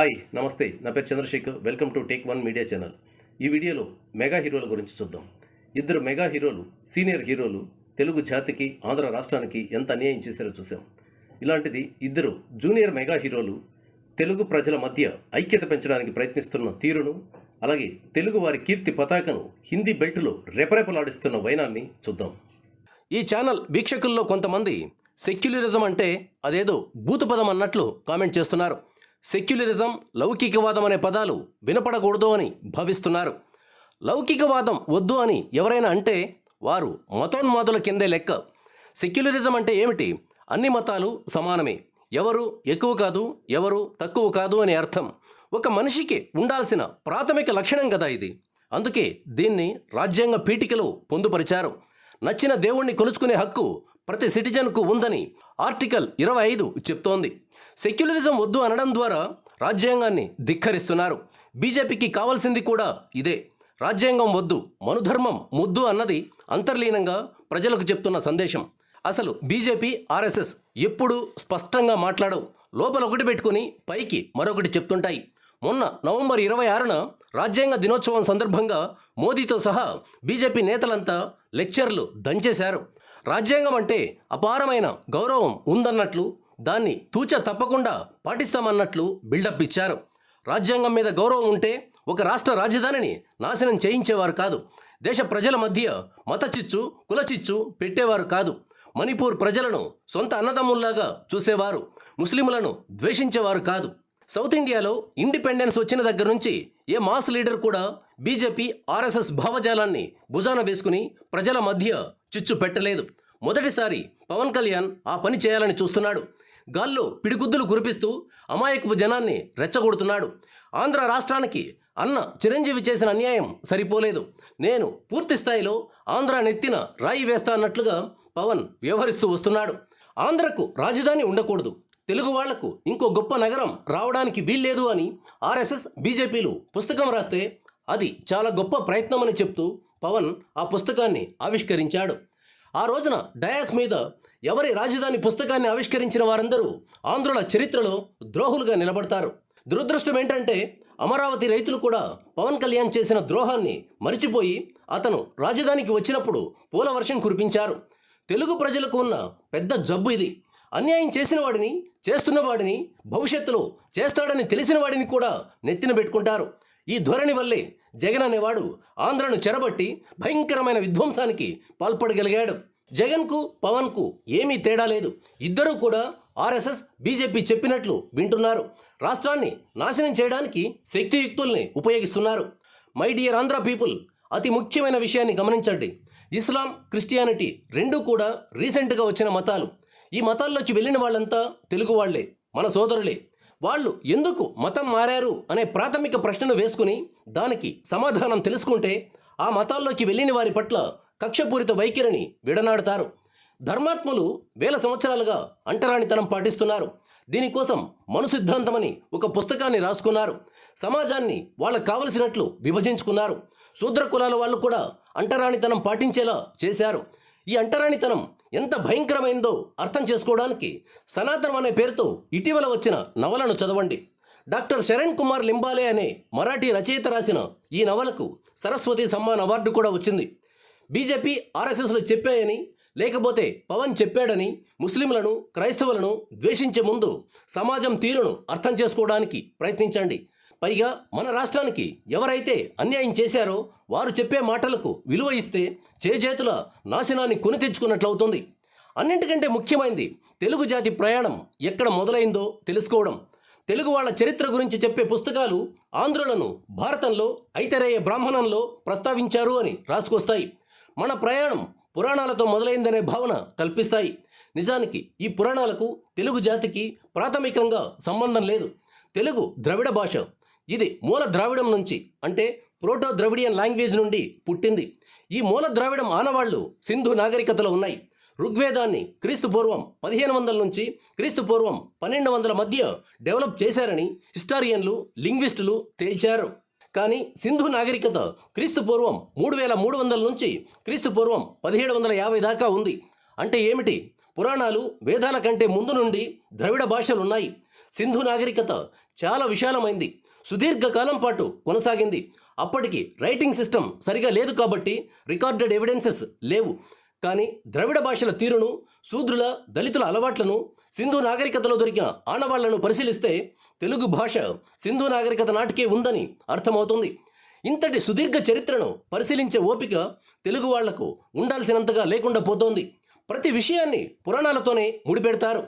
Hi నమస్తే. నా పేరు Chandrashekhar. Welcome to take one media channel. ఈ వీడియోలో మెగా హీరోల గురించి చూద్దాం. ఇద్దరు మెగా హీరోలు సీనియర్ హీరోలు తెలుగు జాతికి ఆంధ్ర రాష్ట్రానికి ఎంత అన్యాయం చేశారో చూసాం ఇలాంటిది ఇద్దరు జూనియర్ మెగా హీరోలు తెలుగు ప్రజల మధ్య ఐక్యత పెంచడానికి ప్రయత్నిస్తున్న తీరును అలాగే తెలుగు వారి కీర్తి పతాకను హిందీ బెల్టులో రెపరెపలాడిస్తున్న వైనాన్ని చూద్దాం. ఈ ఛానల్ వీక్షకుల్లో కొంతమంది సెక్యులరిజం అంటే అదేదో భూతపదం అన్నట్లు కామెంట్ చేస్తున్నారు. సెక్యులరిజం లౌకికవాదం అనే పదాలు వినపడకూడదు అని భావిస్తున్నారు. లౌకికవాదం వద్దు అని ఎవరైనా అంటే వారు మతోన్మాదుల కిందే లెక్క. సెక్యులరిజం అంటే ఏమిటి? అన్ని మతాలు సమానమే. ఎవరు ఎక్కువ కాదు ఎవరు తక్కువ కాదు అని అర్థం. ఒక మనిషికి ఉండాల్సిన ప్రాథమిక లక్షణం కదా ఇది. అందుకే దీన్ని రాజ్యాంగ పీఠికలో పొందుపరిచారు. నచ్చిన దేవుణ్ణి కొలుచుకునే హక్కు ప్రతి సిటిజన్కు ఉందని ఆర్టికల్ ఇరవై ఐదు చెప్తోంది. సెక్యులరిజం వద్దు అనడం ద్వారా రాజ్యాంగాన్ని ధిక్కరిస్తున్నారు. బీజేపీకి కావాల్సింది కూడా ఇదే. రాజ్యాంగం వద్దు మనుధర్మం ముద్దు అన్నది అంతర్లీనంగా ప్రజలకు చెప్తున్న సందేశం. అసలు బీజేపీ ఆర్ఎస్ఎస్ ఎప్పుడు స్పష్టంగా మాట్లాడవు. లోపల ఒకటి పెట్టుకుని పైకి మరొకటి చెప్తుంటాయి. మొన్న నవంబర్ ఇరవై ఆరున రాజ్యాంగ దినోత్సవం సందర్భంగా మోదీతో సహా బీజేపీ నేతలంతా లెక్చర్లు దంచేశారు. రాజ్యాంగం అంటే అపారమైన గౌరవం ఉందన్నట్లు దాన్ని తూచ తప్పకుండా పాటిస్తామన్నట్లు బిల్డప్ ఇచ్చారు. రాజ్యాంగం మీద గౌరవం ఉంటే ఒక రాష్ట్ర రాజధానిని నాశనం చేయించేవారు కాదు. దేశ ప్రజల మధ్య మత చిచ్చు కులచిచ్చు పెట్టేవారు కాదు. మణిపూర్ ప్రజలను సొంత అన్నదమ్ముల్లాగా చూసేవారు. ముస్లింలను ద్వేషించేవారు కాదు. సౌత్ ఇండియాలో ఇండిపెండెన్స్ వచ్చిన దగ్గర నుంచి ఏ మాస్ లీడర్ కూడా బీజేపీ ఆర్ఎస్ఎస్ భావజాలాన్ని భుజాన వేసుకుని ప్రజల మధ్య చిచ్చు పెట్టలేదు. మొదటిసారి పవన్ కళ్యాణ్ ఆ పని చేయాలని చూస్తున్నాడు. గాల్లో పిడిగుద్దులు కురిపిస్తూ అమాయకపు జనాన్ని రెచ్చగొడుతున్నాడు. ఆంధ్ర రాష్ట్రానికి అన్న చిరంజీవి చేసిన అన్యాయం సరిపోలేదు. నేను పూర్తి స్థాయిలో ఆంధ్ర నెత్తిన రాయి వేస్తా అన్నట్లుగా పవన్ వ్యవహరిస్తూ వస్తున్నాడు. ఆంధ్రకు రాజధాని ఉండకూడదు. తెలుగు వాళ్ళకు ఇంకో గొప్ప నగరం రావడానికి వీల్లేదు అని ఆర్ఎస్ఎస్ బీజేపీలు పుస్తకం రాస్తే అది చాలా గొప్ప ప్రయత్నమని చెప్తూ పవన్ ఆ పుస్తకాన్ని ఆవిష్కరించాడు. ఆ రోజున డయాస్ మీద ఎవరి రాజధాని పుస్తకాన్ని ఆవిష్కరించిన వారందరూ ఆంధ్రుల చరిత్రలో ద్రోహులుగా నిలబడతారు. దురదృష్టం ఏంటంటే అమరావతి రైతులు కూడా పవన్ కళ్యాణ్ చేసిన ద్రోహాన్ని మరిచిపోయి అతను రాజధానికి వచ్చినప్పుడు పూల వర్షం కురిపించారు. తెలుగు ప్రజలకు ఉన్న పెద్ద జబ్బు ఇది. అన్యాయం చేసిన వాడిని చేస్తున్న వాడిని భవిష్యత్తులో చేస్తాడని తెలిసిన వాడిని కూడా నెత్తిన పెట్టుకుంటారు. ఈ ధోరణి వల్లే జగన్ అనేవాడు ఆంధ్రను చెరబట్టి భయంకరమైన విధ్వంసానికి పాల్పడగలిగాడు. జగన్కు పవన్కు ఏమీ తేడా లేదు. ఇద్దరూ కూడా ఆర్ఎస్ఎస్ బీజేపీ చెప్పినట్లు వింటున్నారు. రాష్ట్రాన్ని నాశనం చేయడానికి శక్తియుక్తుల్ని ఉపయోగిస్తున్నారు. మై డియర్ ఆంధ్ర పీపుల్ అతి ముఖ్యమైన విషయాన్ని గమనించండి. ఇస్లాం క్రిస్టియానిటీ రెండూ కూడా రీసెంట్గా వచ్చిన మతాలు. ఈ మతాల్లోకి వెళ్ళిన వాళ్ళంతా తెలుగు వాళ్ళే మన సోదరులే. వాళ్ళు ఎందుకు మతం మారారు అనే ప్రాథమిక ప్రశ్నను వేసుకుని దానికి సమాధానం తెలుసుకుంటే ఆ మతాల్లోకి వెళ్ళిన వారి పట్ల కక్షపూరిత వైఖరిని విడనాడుతారు. ధర్మాత్ములు వేల సంవత్సరాలుగా అంటరానితనం పాటిస్తున్నారు. దీనికోసం మనుసిద్ధాంతమని ఒక పుస్తకాన్ని రాసుకున్నారు. సమాజాన్ని వాళ్ళకు కావలసినట్లు విభజించుకున్నారు. శూద్ర కులాల వాళ్ళు కూడా అంటరానితనం పాటించేలా చేశారు. ఈ అంటరానితనం ఎంత భయంకరమైందో అర్థం చేసుకోవడానికి సనాతనం అనే పేరుతో ఇటీవల వచ్చిన నవలను చదవండి. డాక్టర్ శరణ్ కుమార్ లింబాలే అనే మరాఠీ రచయిత రాసిన ఈ నవలకు సరస్వతి సమ్మాన్ అవార్డు కూడా వచ్చింది. బీజేపీ ఆర్ఎస్ఎస్లు చెప్పాయని లేకపోతే పవన్ చెప్పాడని ముస్లింలను క్రైస్తవులను ద్వేషించే ముందు సమాజం తీరును అర్థం చేసుకోవడానికి ప్రయత్నించండి. పైగా మన రాష్ట్రానికి ఎవరైతే అన్యాయం చేశారో వారు చెప్పే మాటలకు విలువ ఇస్తే చేజేతుల నాశనాన్ని కొని తెచ్చుకున్నట్లవుతుంది. అన్నింటికంటే ముఖ్యమైనది తెలుగు జాతి ప్రయాణం ఎక్కడ మొదలైందో తెలుసుకోవడం. తెలుగు వాళ్ళ చరిత్ర గురించి చెప్పే పుస్తకాలు ఆంధ్రులను భారతంలో ఐతరేయ బ్రాహ్మణంలో ప్రస్తావించారు అని రాసుకొస్తాయి. మన ప్రయాణం పురాణాలతో మొదలైందనే భావన కల్పిస్తాయి. నిజానికి ఈ పురాణాలకు తెలుగు జాతికి ప్రాథమికంగా సంబంధం లేదు. తెలుగు ద్రవిడ భాష. ఇది మూల ద్రావిడం నుంచి అంటే ప్రోటో ద్రవిడియన్ లాంగ్వేజ్ నుండి పుట్టింది. ఈ మూల ద్రావిడం ఆనవాళ్ళు సింధు నాగరికతలో ఉన్నాయి. ఋగ్వేదాన్ని క్రీస్తు పూర్వం పదిహేను వందల నుంచి క్రీస్తు పూర్వం పన్నెండు వందల మధ్య డెవలప్ చేశారని హిస్టారియన్లు లింగ్విస్టులు తేల్చారు. కానీ సింధు నాగరికత క్రీస్తు పూర్వం మూడు వేల మూడు వందల నుంచి క్రీస్తు పూర్వం పదిహేడు వందల యాభై దాకా ఉంది. అంటే ఏమిటి? పురాణాలు వేదాల కంటే ముందు నుండి ద్రవిడ భాషలు ఉన్నాయి. సింధు నాగరికత చాలా విశాలమైంది. సుదీర్ఘకాలం పాటు కొనసాగింది. అప్పటికి రైటింగ్ సిస్టమ్ సరిగా లేదు కాబట్టి రికార్డెడ్ ఎవిడెన్సెస్ లేవు. కానీ ద్రవిడ భాషల తీరును శూద్రుల దళితుల అలవాట్లను సింధు నాగరికతలో దొరికిన ఆనవాళ్ళను పరిశీలిస్తే తెలుగు భాష సింధు నాగరికత నాటికే ఉందని అర్థమవుతుంది. ఇంతటి సుదీర్ఘ చరిత్రను పరిశీలించే ఓపిక తెలుగు వాళ్ళకు ఉండాల్సినంతగా లేకుండా పోతోంది. ప్రతి విషయాన్ని పురాణాలతోనే ముడిపెడతారు.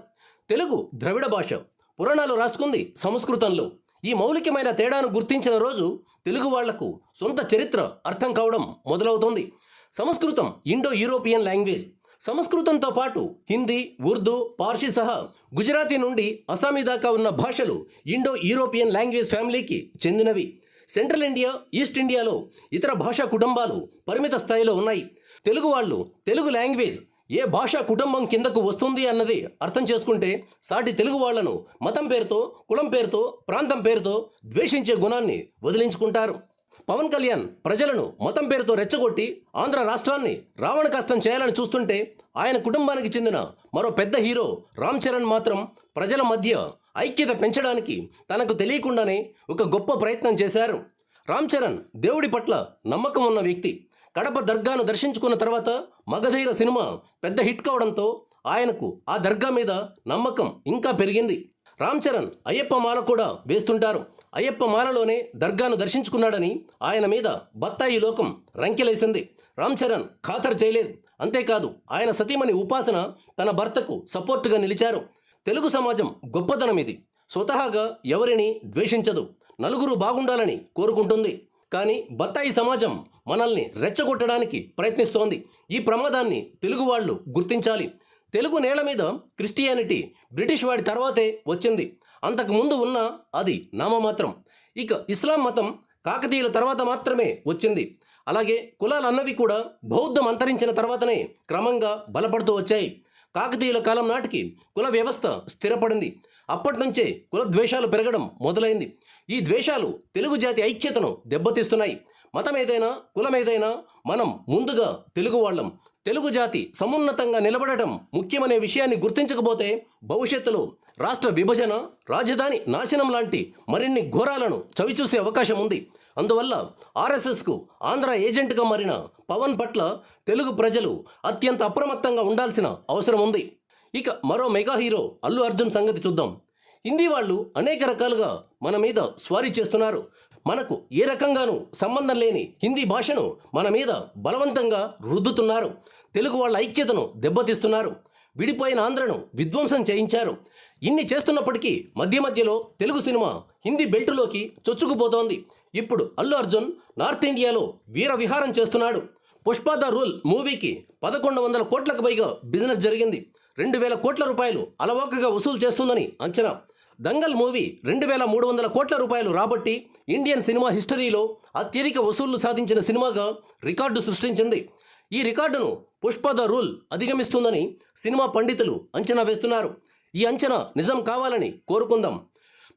తెలుగు ద్రవిడ భాష పురాణాలు రాసుకుంది సంస్కృతంలో. ఈ మౌలికమైన తేడాను గుర్తించిన రోజు తెలుగు వాళ్ళకు సొంత చరిత్ర అర్థం కావడం మొదలవుతోంది. సంస్కృతం ఇండో యూరోపియన్ లాంగ్వేజ్ సంస్కృతంతో పాటు హిందీ ఉర్దూ పార్సీ సహా గుజరాతీ నుండి అస్సామీ దాకా ఉన్న భాషలు ఇండో యూరోపియన్ లాంగ్వేజ్ ఫ్యామిలీకి చెందినవి. సెంట్రల్ ఇండియా ఈస్ట్ ఇండియాలో ఇతర భాషా కుటుంబాలు పరిమిత స్థాయిలో ఉన్నాయి. తెలుగు వాళ్ళు తెలుగు లాంగ్వేజ్ ఏ భాషా కుటుంబం కిందకు వస్తుంది అన్నది అర్థం చేసుకుంటే సాటి తెలుగు వాళ్ళను మతం పేరుతో కులం పేరుతో ప్రాంతం పేరుతో ద్వేషించే గుణాన్ని వదిలించుకుంటారు. పవన్ కళ్యాణ్ ప్రజలను మతం పేరుతో రెచ్చగొట్టి ఆంధ్ర రాష్ట్రాన్ని రావణ కష్టం చేయాలని చూస్తుంటే ఆయన కుటుంబానికి చెందిన మరో పెద్ద హీరో రామ్ చరణ్ మాత్రం ప్రజల మధ్య ఐక్యత పెంచడానికి తనకు తెలియకుండానే ఒక గొప్ప ప్రయత్నం చేశారు. రామ్ చరణ్ దేవుడి పట్ల నమ్మకం ఉన్న వ్యక్తి. కడప దర్గాను దర్శించుకున్న తర్వాత మగధైర సినిమా పెద్ద హిట్ కావడంతో ఆయనకు ఆ దర్గా మీద నమ్మకం ఇంకా పెరిగింది. రామ్ చరణ్ అయ్యప్ప మాల కూడా వేస్తుంటారు. అయ్యప్ప మాలలోనే దర్గాను దర్శించుకున్నాడని ఆయన మీద బత్తాయి లోకం రంకెలేసింది. రామ్ చరణ్ ఖాతరు చేయలేదు. అంతేకాదు ఆయన సతీమణి ఉపాసన తన భర్తకు సపోర్టుగా నిలిచారు. తెలుగు సమాజం గొప్పతనం ఇది. స్వతహాగా ఎవరిని ద్వేషించదు. నలుగురు బాగుండాలని కోరుకుంటుంది. కానీ బత్తాయి సమాజం మనల్ని రెచ్చగొట్టడానికి ప్రయత్నిస్తోంది. ఈ ప్రమాదాన్ని తెలుగు వాళ్ళు గుర్తించాలి. తెలుగు నేల మీద క్రిస్టియానిటీ బ్రిటిష్ వాడి తర్వాతే వచ్చింది. అంతకు ముందు ఉన్న అది నామమాత్రం. ఇక ఇస్లాం మతం కాకతీయుల తర్వాత మాత్రమే వచ్చింది. అలాగే కులాలన్నవి కూడా బౌద్ధం అంతరించిన తర్వాతనే క్రమంగా బలపడుతూ వచ్చాయి. కాకతీయుల కాలం నాటికి కుల వ్యవస్థ స్థిరపడింది. అప్పటి నుంచే కుల ద్వేషాలు పెరగడం మొదలైంది. ఈ ద్వేషాలు తెలుగు జాతి ఐక్యతను దెబ్బతీస్తున్నాయి. మతం ఏదైనా కులం ఏదైనా మనం ముందుగా తెలుగు వాళ్ళం. తెలుగు జాతి సమున్నతంగా నిలబడటం ముఖ్యమనే విషయాన్ని గుర్తించకపోతే భవిష్యత్తులో రాష్ట్ర విభజన రాజధాని నాశనం లాంటి మరిన్ని ఘోరాలను చవిచూసే అవకాశం ఉంది. అందువల్ల ఆర్ఎస్ఎస్కు ఆంధ్ర ఏజెంట్గా మారిన పవన్ పట్ల తెలుగు ప్రజలు అత్యంత అప్రమత్తంగా ఉండాల్సిన అవసరం ఉంది. ఇక మరో మెగా హీరో అల్లు అర్జున్ సంగతి చూద్దాం. హిందీ వాళ్ళు అనేక రకాలుగా మన మీద స్వారీ చేస్తున్నారు. మనకు ఏ రకంగానూ సంబంధం లేని హిందీ భాషను మన మీద బలవంతంగా రుద్దుతున్నారు. తెలుగు వాళ్ళ ఐక్యతను దెబ్బతీస్తున్నారు. విడిపోయిన ఆంధ్రను విధ్వంసం చేయించారు. ఇన్ని చేస్తున్నప్పటికీ మధ్య మధ్యలో తెలుగు సినిమా హిందీ బెల్టులోకి చొచ్చుకుపోతోంది. ఇప్పుడు అల్లు అర్జున్ నార్త్ ఇండియాలో వీర విహారం చేస్తున్నాడు. పుష్ప ద రూల్ మూవీకి పదకొండు వందల కోట్లకు పైగా బిజినెస్ జరిగింది. రెండు వేల కోట్ల రూపాయలు అలవోకగా వసూలు చేస్తుందని అంచనా. దంగల్ మూవీ రెండు వేల మూడు వందల కోట్ల రూపాయలు రాబట్టి ఇండియన్ సినిమా హిస్టరీలో అత్యధిక వసూళ్ళు సాధించిన సినిమాగా రికార్డు సృష్టించింది. ఈ రికార్డును పుష్ప ద రూల్ అధిగమిస్తుందని సినిమా పండితులు అంచనా వేస్తున్నారు. ఈ అంచనా నిజం కావాలని కోరుకుందాం.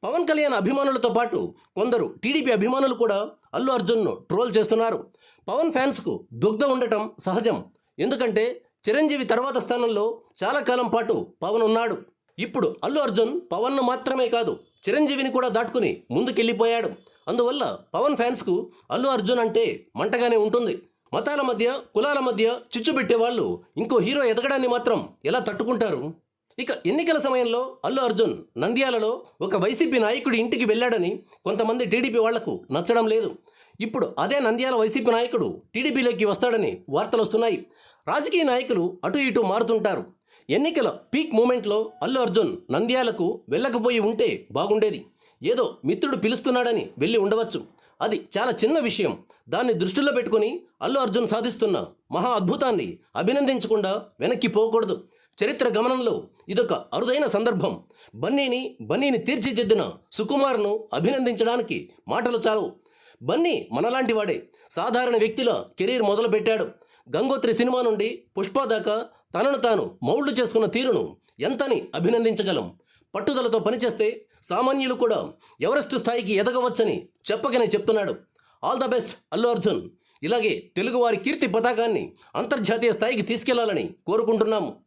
పవన్ కళ్యాణ్ అభిమానులతో పాటు కొందరు టీడీపీ అభిమానులు కూడా అల్లు అర్జున్ను ట్రోల్ చేస్తున్నారు. పవన్ ఫ్యాన్స్కు దుగ్ధ ఉండటం సహజం. ఎందుకంటే చిరంజీవి తర్వాత స్థానంలో చాలా కాలం పాటు పవన్ ఉన్నాడు. ఇప్పుడు అల్లు అర్జున్ పవన్ను మాత్రమే కాదు చిరంజీవిని కూడా దాటుకుని ముందుకెళ్ళిపోయాడు. అందువల్ల పవన్ ఫ్యాన్స్కు అల్లు అర్జున్ అంటే మంటగానే ఉంటుంది. మతాల మధ్య కులాల మధ్య చిచ్చు వాళ్ళు ఇంకో హీరో ఎదగడాన్ని మాత్రం ఎలా తట్టుకుంటారు? ఇక ఎన్నికల సమయంలో అల్లు అర్జున్ నంద్యాలలో ఒక వైసీపీ నాయకుడి ఇంటికి వెళ్ళాడని కొంతమంది టీడీపీ వాళ్ళకు నచ్చడం లేదు. ఇప్పుడు అదే నంద్యాల వైసీపీ నాయకుడు టీడీపీలోకి వస్తాడని వార్తలు వస్తున్నాయి రాజకీయ నాయకులు అటు ఇటు మారుతుంటారు. ఎన్నికల పీక్ మూమెంట్లో అల్లు అర్జున్ నంద్యాలకు వెళ్ళకపోయి ఉంటే బాగుండేది. ఏదో మిత్రుడు పిలుస్తున్నాడని వెళ్ళి ఉండవచ్చు. అది చాలా చిన్న విషయం. దాన్ని దృష్టిలో పెట్టుకుని అల్లు అర్జున్ సాధిస్తున్న మహా అద్భుతాన్ని అభినందించకుండా వెనక్కి పోకూడదు. చరిత్ర గమనంలో ఇదొక అరుదైన సందర్భం. బన్నీని బన్నీని తీర్చిదిద్దిన సుకుమార్ను అభినందించడానికి మాటలు చాలవు. బన్నీ మనలాంటి వాడే. సాధారణ వ్యక్తిలో కెరీర్ మొదలుపెట్టాడు. గంగోత్రి సినిమా నుండి పుష్ప దాకా తనను తాను మౌల్డ్ చేసుకున్న తీరును ఎంతని అభినందించగలం? పట్టుదలతో పనిచేస్తే సామాన్యులు కూడా ఎవరెస్ట్ స్థాయికి ఎదగవచ్చని చెప్పకనే చెప్తున్నాడు. All the best Allu Arjun. ఇలాగే తెలుగువారి కీర్తి పతాకాన్ని అంతర్జాతీయ స్థాయికి తీసుకెళ్ళాలని కోరుకుంటున్నాము.